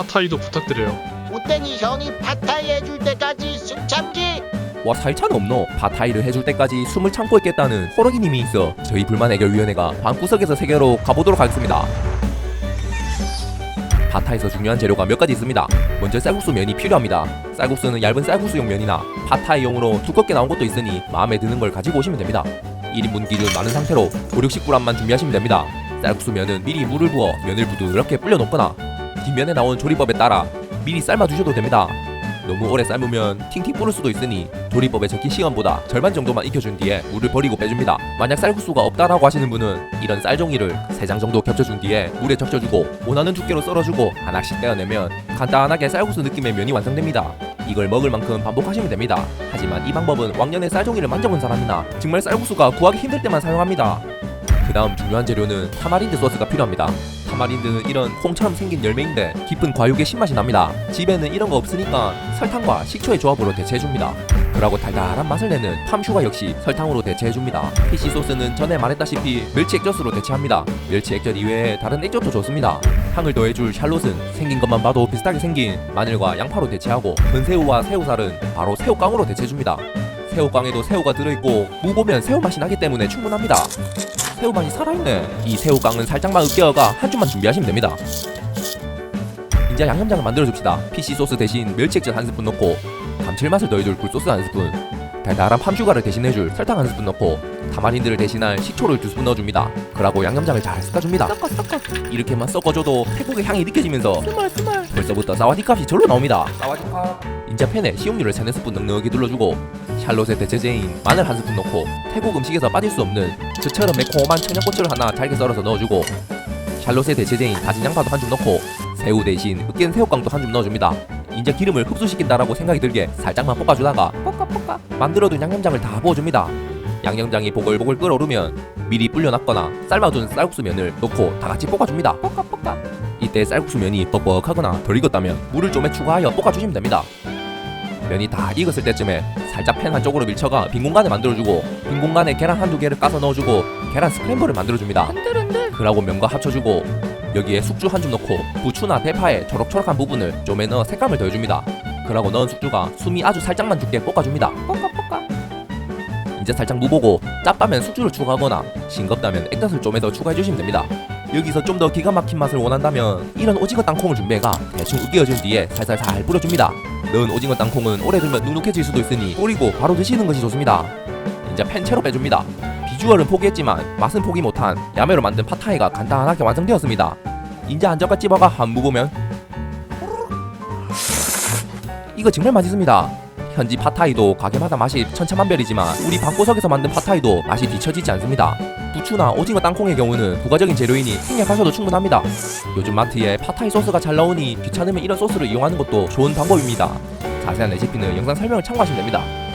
팟타이도 부탁드려요. 우땡이 형이 팟타이 해줄 때까지 숨 참기! 와 살찬 없노. 팟타이를 해줄 때까지 숨을 참고 있겠다는 호러기님이 있어. 저희 불만 해결위원회가 방구석에서 세계로 가보도록 하겠습니다. 팟타에서 중요한 재료가 몇 가지 있습니다. 먼저 쌀국수 면이 필요합니다. 쌀국수는 얇은 쌀국수용 면이나 팟타이용으로 두껍게 나온 것도 있으니 마음에 드는 걸 가지고 오시면 됩니다. 1인분 기준 많은 상태로 5, 60g만 준비하시면 됩니다. 쌀국수 면은 미리 물을 부어 면을 부드럽게 불려 놓거나 뒷면에 나온 조리법에 따라 미리 삶아 두셔도 됩니다 너무 오래 삶으면 팅팅 뿌를 수도 있으니 조리법에 적힌 시간보다 절반 정도만 익혀준 뒤에 물을 버리고 빼줍니다. 만약 쌀국수가 없다라고 하시는 분은 이런 쌀종이를 3장 정도 겹쳐준 뒤에 물에 적셔주고 원하는 두께로 썰어주고 하나씩 떼어내면 간단하게 쌀국수 느낌의 면이 완성됩니다. 이걸 먹을 만큼 반복하시면 됩니다. 하지만 이 방법은 왕년에 쌀종이를 만져본 사람이나 정말 쌀국수가 구하기 힘들 때만 사용합니다. 그 다음 중요한 재료는 타마린드 소스가 필요합니다. 타마린드는 이런 콩처럼 생긴 열매인데 깊은 과육의 신맛이 납니다. 집에는 이런 거 없으니까 설탕과 식초의 조합으로 대체해줍니다. 그러고 달달한 맛을 내는 팜슈가 역시 설탕으로 대체해줍니다. 피시 소스는 전에 말했다시피 멸치 액젓으로 대체합니다. 멸치 액젓 이외에 다른 액젓도 좋습니다. 향을 더해줄 샬롯은 생긴 것만 봐도 비슷하게 생긴 마늘과 양파로 대체하고 건새우와 새우살은 바로 새우깡으로 대체해줍니다. 새우깡에도 새우가 들어있고 무 보면 새우 맛이 나기 때문에 충분합니다. 새우 맛이 살아있네. 이 새우깡은 살짝만 으깨어가 한 줌만 준비하시면 됩니다. 이제 양념장을 만들어 줍시다. 피시 소스 대신 멸치액젓 한 스푼 넣고 감칠맛을 더해줄 굴소스 한 스푼, 달달한 팜슈가를 대신해줄 설탕 한 스푼 넣고 타마린드를 대신할 식초를 두 스푼 넣어줍니다. 그러고 양념장을 잘 섞어줍니다. 섞어 섞어 이렇게만 섞어줘도 태국의 향이 느껴지면서 스멀 스멀 벌써부터 사와디 값이 절로 나옵니다. 사와디 값. 인자 팬에 식용유를 3, 4스푼 넉넉하게 둘러주고 샬롯의 대체제인 마늘 한 스푼 넣고 태국 음식에서 빠질 수 없는 저처럼 매콤한 청양고추를 하나 잘게 썰어서 넣어주고 샬롯의 대체제인 다진 양파도 한 줌 넣고 새우 대신 으깬 새우깡도 한 줌 넣어줍니다. 이제 기름을 흡수시킨다라고 생각이 들게 살짝만 볶아주다가 볶아 볶아 만들어둔 양념장을 다 부어줍니다. 양념장이 보글보글 끓어오르면 미리 불려놨거나 삶아둔 쌀국수 면을 넣고 다 같이 볶아줍니다. 볶아 볶아 이때 쌀국수 면이 뻑뻑하거나 덜 익었다면 물을 좀에 추가하여 볶아주시면 됩니다. 면이 다 익었을 때쯤에 살짝 팬 한쪽으로 밀쳐가 빈 공간을 만들어주고 빈 공간에 계란 한두 개를 까서 넣어주고 계란 스크램블을 만들어줍니다. 흔들흔들 그러고 면과 합쳐주고 여기에 숙주 한 줌 넣고 부추나 대파의 초록초록한 부분을 좀에 넣어 색감을 더해줍니다. 그러고 넣은 숙주가 숨이 아주 살짝만 죽게 볶아줍니다. 볶아 볶아 이제 살짝 무보고 짭다면 숙주를 추가하거나 싱겁다면 액젓을 좀에 더 추가해주시면 됩니다. 여기서 좀 더 기가 막힌 맛을 원한다면 이런 오징어 땅콩을 준비해가 대충 으깨어준 뒤에 살살 잘 뿌려줍니다. 넣은 오징어 땅콩은 오래 두면 눅눅해질 수도 있으니 뿌리고 바로 드시는 것이 좋습니다. 이제 팬 채로 빼줍니다. 비주얼은 포기했지만 맛은 포기 못한 야매로 만든 팟타이가 간단하게 완성되었습니다. 이제 한 젓갈 찝어가 한 무보면 이거 정말 맛있습니다. 현지 팟타이도 가게마다 맛이 천차만별이지만 우리 방구석에서 만든 팟타이도 맛이 뒤처지지 않습니다. 부추나 오징어 땅콩의 경우는 부가적인 재료이니 생략하셔도 충분합니다. 요즘 마트에 팟타이 소스가 잘 나오니 귀찮으면 이런 소스를 이용하는 것도 좋은 방법입니다. 자세한 레시피는 영상 설명을 참고하시면 됩니다.